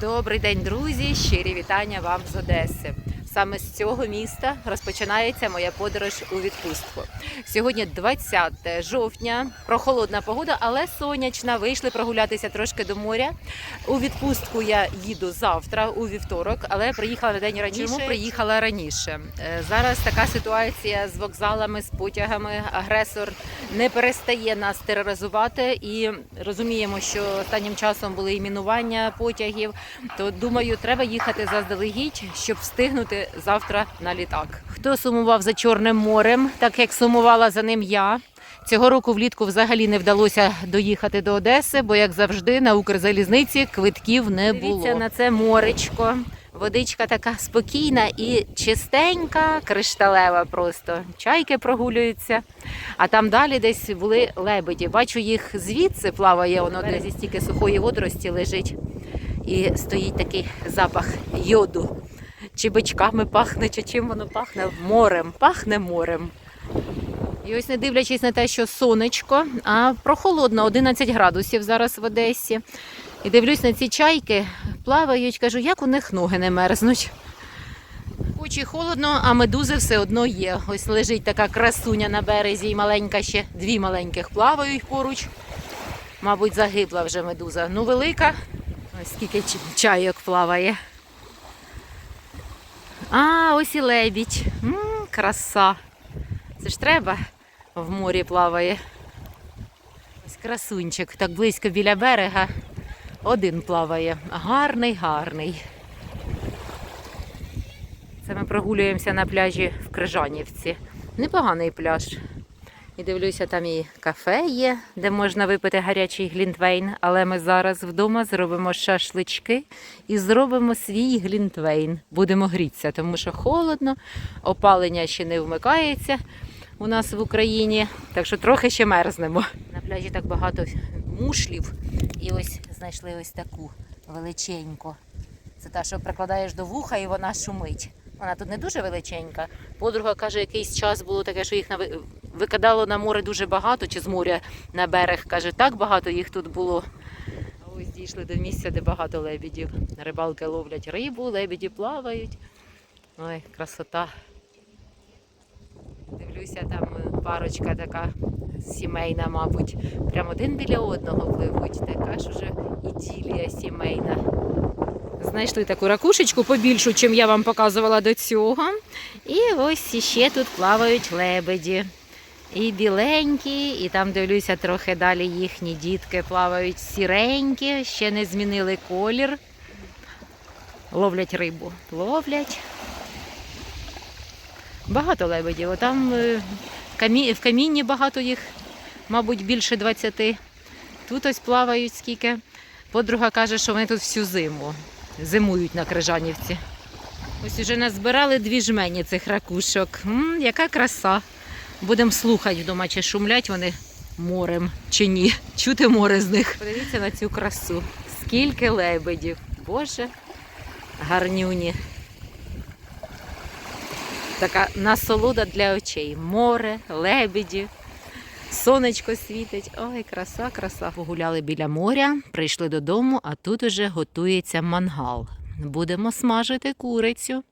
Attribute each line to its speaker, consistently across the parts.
Speaker 1: Добрий день, друзі! Щирі вітання вам з Одеси. Саме з цього міста розпочинається моя подорож у відпустку. Сьогодні 20 жовтня, прохолодна погода, але сонячна. Вийшли прогулятися трошки до моря. У відпустку я їду завтра, у вівторок, але приїхала на день раніше. Чому приїхала раніше? Е, Зараз така ситуація з вокзалами, з потягами. Агресор не перестає нас тероризувати і розуміємо, що останнім часом були і мінування потягів. То думаю, треба їхати заздалегідь, щоб встигнути завтра на літак. Хто сумував за Чорним морем, так як сумувала за ним я. Цього року влітку взагалі не вдалося доїхати до Одеси, бо як завжди на Укрзалізниці квитків не було. Дивіться на це моречко. Водичка така спокійна і чистенька, кришталева просто. Чайки прогулюються. А там далі десь були лебеді. Бачу їх звідси плаває воно десь зі стільки сухої водорості лежить. І стоїть такий запах йоду. Чи бичками пахне, чи чим воно пахне? Морем. Пахне морем. І ось не дивлячись на те, що сонечко, а прохолодно, 11 градусів зараз в Одесі. І дивлюсь на ці чайки, плавають, кажу, як у них ноги не мерзнуть. Хоч і холодно, а медузи все одно є. Ось лежить така красуня на березі, і маленька ще дві маленьких плавають поруч. Мабуть, загибла вже медуза. Ну, велика. Ось скільки чайок плаває. А, ось і лебідь. м краса. Це ж треба в морі плаває. Ось красунчик, так близько біля берега. Один плаває. Гарний, гарний. Це ми прогулюємося на пляжі в Крижанівці. Непоганий пляж. І дивлюся, там і кафе є, де можна випити гарячий глінтвейн. Але ми зараз вдома зробимо шашлички і зробимо свій глінтвейн. Будемо грітися, тому що холодно, опалення ще не вмикається у нас в Україні, так що трохи ще мерзнемо. На пляжі так багато мушлів. І ось знайшли ось таку величеньку. Це та, що прикладаєш до вуха і вона шумить. Вона тут не дуже величенька. Подруга каже, якийсь час було таке, що їх викидало на море дуже багато, чи з моря на берег. Каже, так багато їх тут було. А ось дійшли до місця, де багато лебідів. Рибалки ловлять рибу, лебеді плавають. Ой, красота. Дивлюся, там е, парочка така сімейна, мабуть. Прямо один біля одного пливуть. Така ж уже іділія сімейна. Знайшли таку ракушечку побільшу, чим я вам показувала до цього. І ось іще тут плавають лебеді. І біленькі, і там дивлюся трохи далі їхні дітки плавають сіренькі, ще не змінили колір. Ловлять рибу. Ловлять. Багато лебедів. Отам е, в камінні багато їх, мабуть, більше 20. Тут ось плавають скільки. Подруга каже, що вони тут всю зиму. Зимують на Крижанівці. Ось уже назбирали дві жмені цих ракушок. М, яка краса. Будемо слухати вдома, чи шумлять вони морем чи ні. Чути море з них. Подивіться на цю красу. Скільки лебедів. Боже, гарнюні. Така насолода для очей. Море, лебеді, сонечко світить. Ой, краса, краса. Погуляли біля моря, прийшли додому, а тут уже готується мангал. Будемо смажити курицю.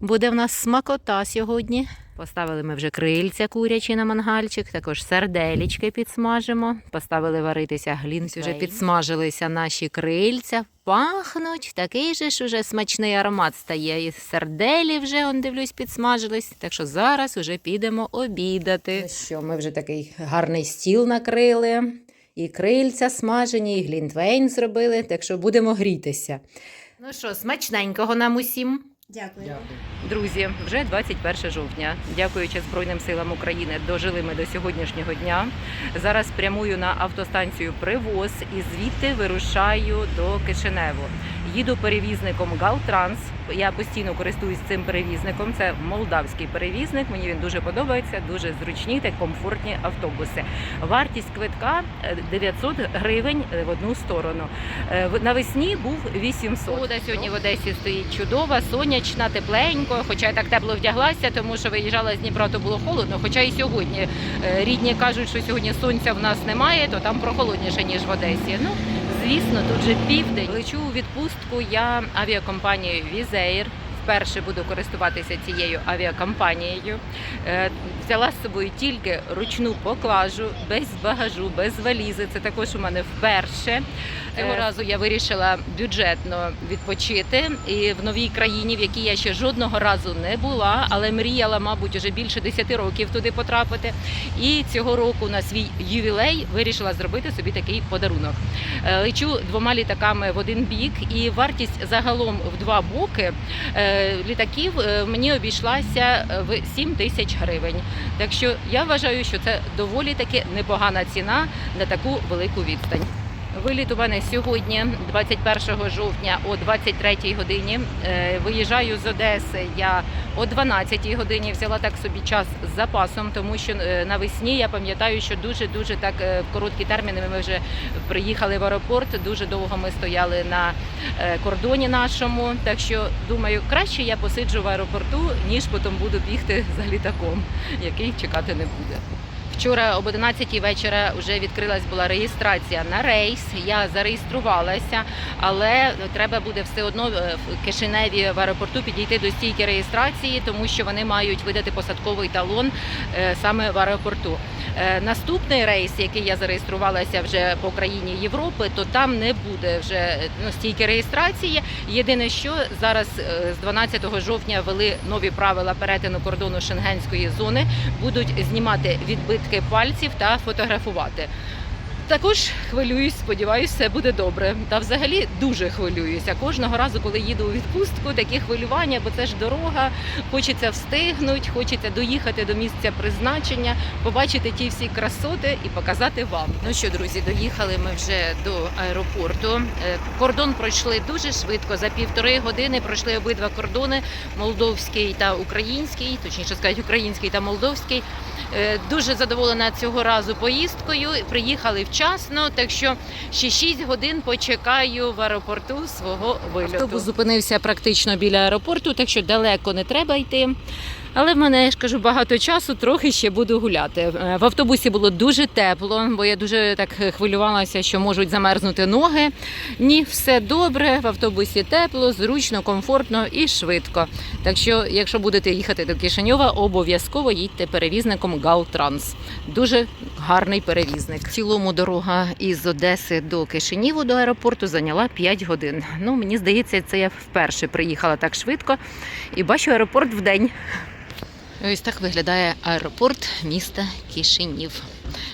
Speaker 1: Буде в нас смакота сьогодні. Поставили ми вже крильця курячі на мангальчик, також серделічки підсмажимо. Поставили варитися глінці. Вже підсмажилися наші крильця. Пахнуть. Такий же ж уже смачний аромат стає. І серделі вже он дивлюсь, підсмажились. Так що зараз уже підемо обідати. Ну що, ми вже такий гарний стіл накрили. І крильця смажені, і глінтвейн зробили, так що будемо грітися. Ну що, смачненького нам усім.
Speaker 2: Дякую.
Speaker 1: Друзі, вже 21 жовтня. Дякуючи Збройним силам України, дожили ми до сьогоднішнього дня. Зараз прямую на автостанцію Привоз і звідти вирушаю до Кишиневу. Їду перевізником Галтранс. Я постійно користуюсь цим перевізником. Це молдавський перевізник. Мені він дуже подобається, дуже зручні та комфортні автобуси. Вартість квитка е, 900 гривень в одну сторону. Е, Навесні був 800. Погода сьогодні в Одесі стоїть чудова, сонячна, тепленько. Хоча я так тепло вдяглася, тому що виїжджала з Дніпра, то було холодно. Хоча і сьогодні е, рідні кажуть, що сьогодні сонця в нас немає, то там прохолодніше ніж в Одесі. Ну звісно, тут же південь. Лечу у відпустку я авіакомпанією Візеїр. Вперше буду користуватися цією авіакомпанією. Е, Взяла з собою тільки ручну поклажу, без багажу, без валізи. Це також у мене вперше. Цього
Speaker 2: Е.
Speaker 1: разу я вирішила бюджетно відпочити і в новій країні, в якій я ще жодного разу не була, але мріяла, мабуть, уже більше 10 років туди потрапити. І цього року на свій ювілей вирішила зробити собі такий подарунок. Е, Лечу двома літаками в один бік, і вартість загалом в два боки е, літаків мені обійшлася в 7 тисяч гривень. Так що я вважаю, що це доволі таки непогана ціна на таку велику відстань. Виліт у мене сьогодні, 21 жовтня, о 23 годині. Е, Виїжджаю з Одеси. Я о 12 годині взяла так собі час з запасом, тому що е, навесні я пам'ятаю, що дуже дуже так е, в короткі терміни ми вже приїхали в аеропорт. Дуже довго ми стояли на кордоні нашому. Так що думаю, краще я посиджу в аеропорту, ніж потім буду бігти за літаком, який чекати не буде. Вчора об 11 вечора вже відкрилась була реєстрація на рейс. Я зареєструвалася, але треба буде все одно е, в Кишиневі в аеропорту підійти до стійки реєстрації, тому що вони мають видати посадковий талон е, саме в аеропорту. Е, Наступний рейс, який я зареєструвалася вже по країні Європи, то там не буде вже е, ну, стільки реєстрації. Єдине, що зараз е, з 12 жовтня ввели нові правила перетину кордону шенгенської зони, будуть знімати відбитки пальців та фотографувати. Також хвилююсь, сподіваюся, все буде добре. Та взагалі дуже хвилююся. Кожного разу, коли їду у відпустку, такі хвилювання, бо це ж дорога. Хочеться встигнути, хочеться доїхати до місця призначення, побачити ті всі красоти і показати вам. Ну що, друзі, доїхали ми вже до аеропорту. Е, Кордон пройшли дуже швидко. За півтори години пройшли обидва кордони молдовський та український, точніше сказати, український та молдовський. Е, Дуже задоволена цього разу поїздкою. Приїхали вчасно, так що ще 6 годин почекаю в аеропорту свого вильоту. Автобус зупинився практично біля аеропорту, так що далеко не треба йти. Але в мене я ж кажу багато часу, трохи ще буду гуляти. Е, В автобусі було дуже тепло, бо я дуже так хвилювалася, що можуть замерзнути ноги. Ні, все добре. В автобусі тепло, зручно, комфортно і швидко. Так що, якщо будете їхати до Кишиньова, обов'язково їдьте перевізником Галтранс. Дуже гарний перевізник. В цілому дорога із Одеси до Кишиніву до аеропорту зайняла 5 годин. Ну мені здається, це я вперше приїхала так швидко і бачу аеропорт в день. Ось так виглядає аеропорт міста Кишинів.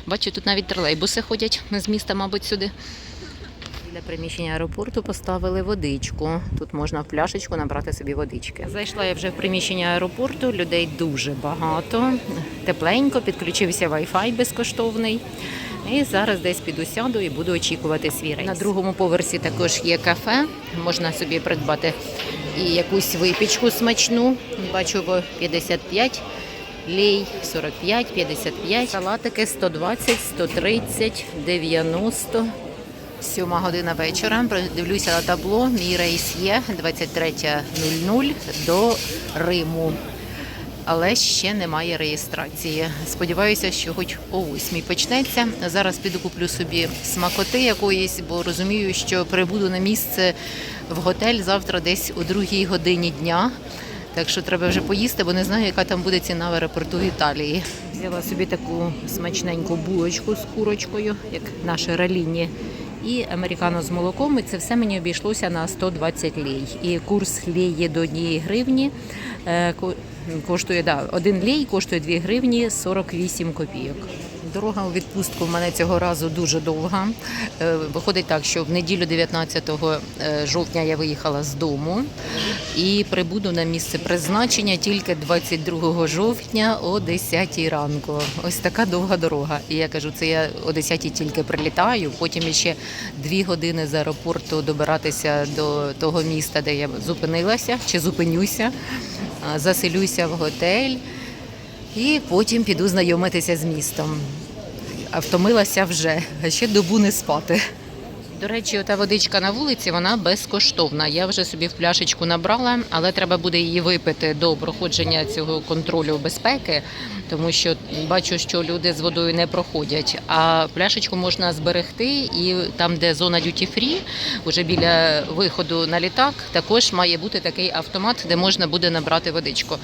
Speaker 1: Бачу, тут навіть тролейбуси ходять з міста, мабуть, сюди. Для приміщення аеропорту поставили водичку. Тут можна в пляшечку набрати собі водички. Зайшла я вже в приміщення аеропорту. Людей дуже багато. Тепленько, підключився Wi-Fi безкоштовний. І зараз десь піду сяду і буду очікувати свій рейс. На другому поверсі також є кафе. Можна собі придбати і якусь випічку смачну. Бачу по 55 лей, 45, 55. Салатики 120, 130, 90. Сьома година вечора. Дивлюся на табло. Мій рейс є 23.00 до Риму. Але ще немає реєстрації. Сподіваюся, що хоч о 8 почнеться. Зараз піду куплю собі смакоти якоїсь, бо розумію, що прибуду на місце в готель завтра десь о другій годині дня. Так що треба вже поїсти, бо не знаю, яка там буде ціна в аеропорту Італії. Взяла собі таку смачненьку булочку з курочкою, як наше раліні, і американо з молоком. І це все мені обійшлося на 120 лей. І курс леї до 1 гривні е, коштує да, один лей коштує 2 гривні 48 копійок. Дорога у відпустку в мене цього разу дуже довга. Е, Виходить так, що в неділю 19 е, жовтня я виїхала з дому і прибуду на місце призначення тільки 22 жовтня о 10 ранку. Ось така довга дорога. І я кажу, це я о 10 тільки прилітаю, потім ще дві години з аеропорту добиратися до того міста, де я зупинилася чи зупинюся, заселюся в готель. І потім піду знайомитися з містом. Втомилася вже, а ще добу не спати. До речі, ота водичка на вулиці вона безкоштовна. Я вже собі в пляшечку набрала, але треба буде її випити до проходження цього контролю безпеки, тому що бачу, що люди з водою не проходять. А пляшечку можна зберегти, і там, де зона duty free, уже біля виходу на літак, також має бути такий автомат, де можна буде набрати водичку.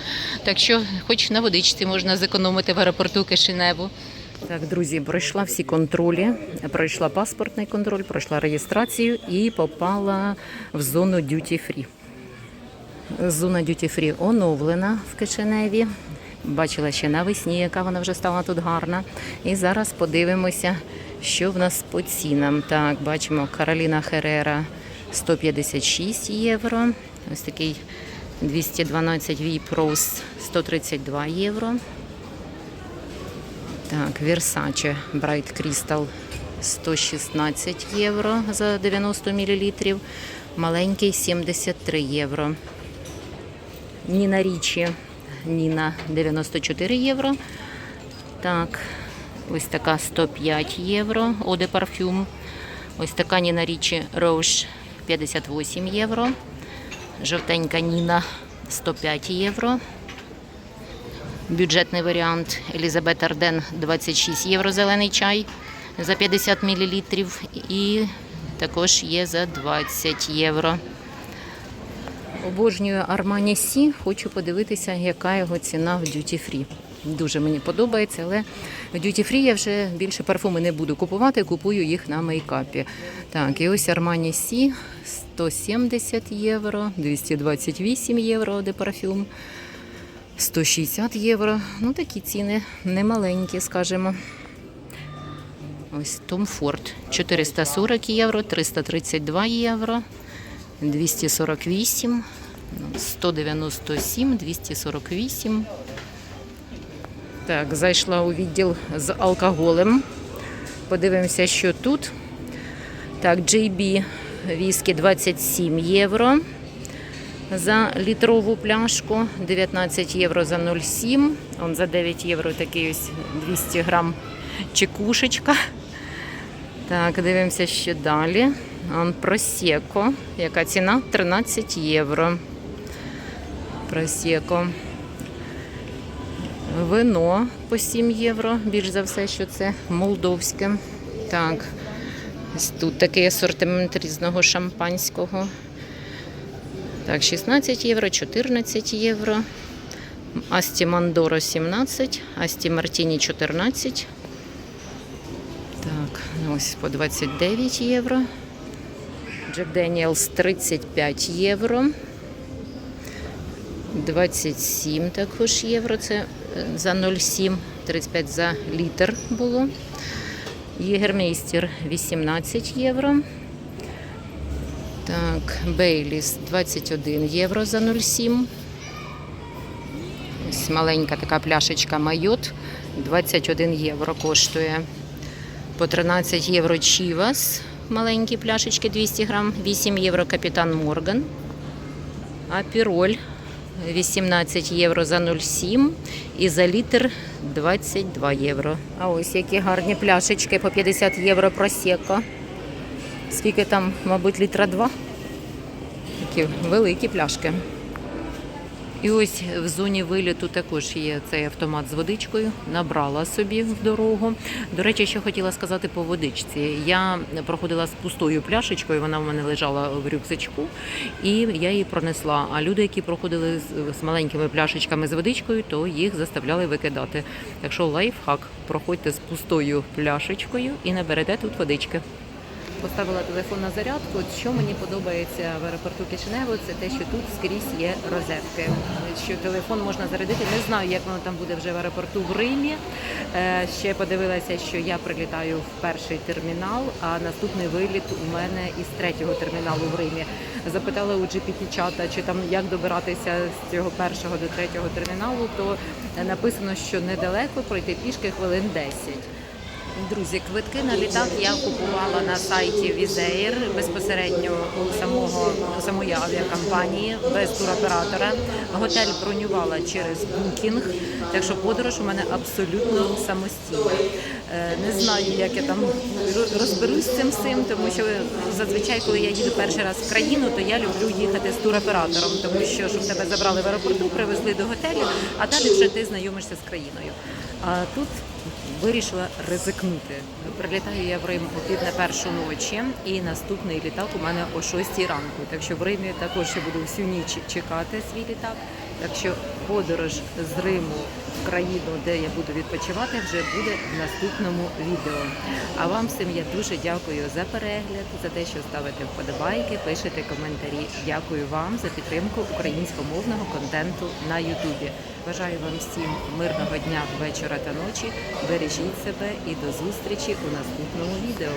Speaker 1: Так що, хоч на водичці можна зекономити в аеропорту Кишиневу. Так, друзі, пройшла всі контролі, пройшла паспортний контроль, пройшла реєстрацію і попала в зону duty free. Зона duty free оновлена в Кишиневі. Бачила ще навесні, яка вона вже стала тут гарна. І зараз подивимося, що в нас по цінам. Так, бачимо Кароліна Херера 156 євро. Ось такий 212 Vip Rose 132 євро. Так, Versace Bright Crystal 116 євро за 90 мл. Маленький 73 євро. Ніна Річі. Ніна 94 євро. Так, ось така 105 євро. Оде парфюм. Ось така Ніна Річі Роуш 58 євро. Жовтенька Ніна 105 євро. Бюджетний варіант Елізабет Арден 26 євро зелений чай за 50 мл. І також є за 20 євро. Обожнюю Armani Сі. Хочу подивитися, яка його ціна в Duty Free. Дуже мені подобається, але в Duty Free я вже більше парфуми не буду купувати, купую їх на мейкапі. Так, і ось Armani Сі 170 євро, 228 євро де парфюм. 160 євро. Ну, такі ціни немаленькі, скажімо. Ось Tom Ford 440 євро, 332 євро, 248, ну, 197, 248. Так, зайшла у відділ з алкоголем. Подивимося, що тут. Так, JB віскі 27 євро за літрову пляшку, 19 євро за 0,7. Он за 9 євро такий ось 200 грам чекушечка. Так, дивимося ще далі. Он просеко. Яка ціна? 13 євро. Просеко. Вино по 7 євро. Більш за все, що це молдовське. Так. Тут такий асортимент різного шампанського. Так, 16 євро, 14 євро. Асті Мандоро 17, Асті Мартіні 14. Так, ось по 29 євро. Джек Деніелс 35 євро. 27 також євро. Це е, за 0,7, 35 за літр було. Єгермейстер 18 євро. Так, Бейліс 21 євро за 0,7. Ось маленька така пляшечка Майот 21 євро коштує. По 13 євро Чівас. Маленькі пляшечки 200 грам. 8 євро Капітан Морган. А піроль 18 євро за 0,7 і за літр 22 євро. А ось які гарні пляшечки по 50 євро просека. Скільки там, мабуть, літра два? Такі великі пляшки. І ось в зоні виліту також є цей автомат з водичкою. Набрала собі в дорогу. До речі, що хотіла сказати по водичці. Я проходила з пустою пляшечкою, вона в мене лежала в рюкзачку, і я її пронесла. А люди, які проходили з- маленькими пляшечками з водичкою, то їх заставляли викидати. Так що лайфхак, проходьте з пустою пляшечкою і наберете тут водички. Поставила телефон на зарядку. Що мені подобається в аеропорту Кишинево, це те, що тут скрізь є розетки. Що телефон можна зарядити. Не знаю, як воно там буде вже в аеропорту в Римі. Е, Ще подивилася, що я прилітаю в перший термінал, а наступний виліт у мене із третього терміналу в Римі. Запитала у GPT-чата, чи там як добиратися з цього першого до третього терміналу, то написано, що недалеко пройти пішки хвилин 10. Друзі, квитки на літак я купувала на сайті Візеїр безпосередньо у самого самої авіакомпанії без туроператора. Готель бронювала через букінг, так що подорож у мене абсолютно самостійна. Е, Не знаю, як я там ро- розберусь з цим всім, тому що зазвичай, коли я їду перший раз в країну, то я люблю їхати з туроператором, тому що щоб тебе забрали в аеропорту, привезли до готелю, а далі вже ти знайомишся з країною. А тут вирішила ризикнути. Прилітаю я в Рим о пів на першу ночі, і наступний літак у мене о 6 ранку. Так що в Римі також ще буду всю ніч чекати свій літак. Так що подорож з Риму в країну, де я буду відпочивати, вже буде в наступному відео. А вам всім я дуже дякую за перегляд, за те, що ставите вподобайки, пишете коментарі. Дякую вам за підтримку українськомовного контенту на Ютубі. Бажаю вам всім мирного дня, вечора та ночі. Бережіть себе і до зустрічі у наступному відео.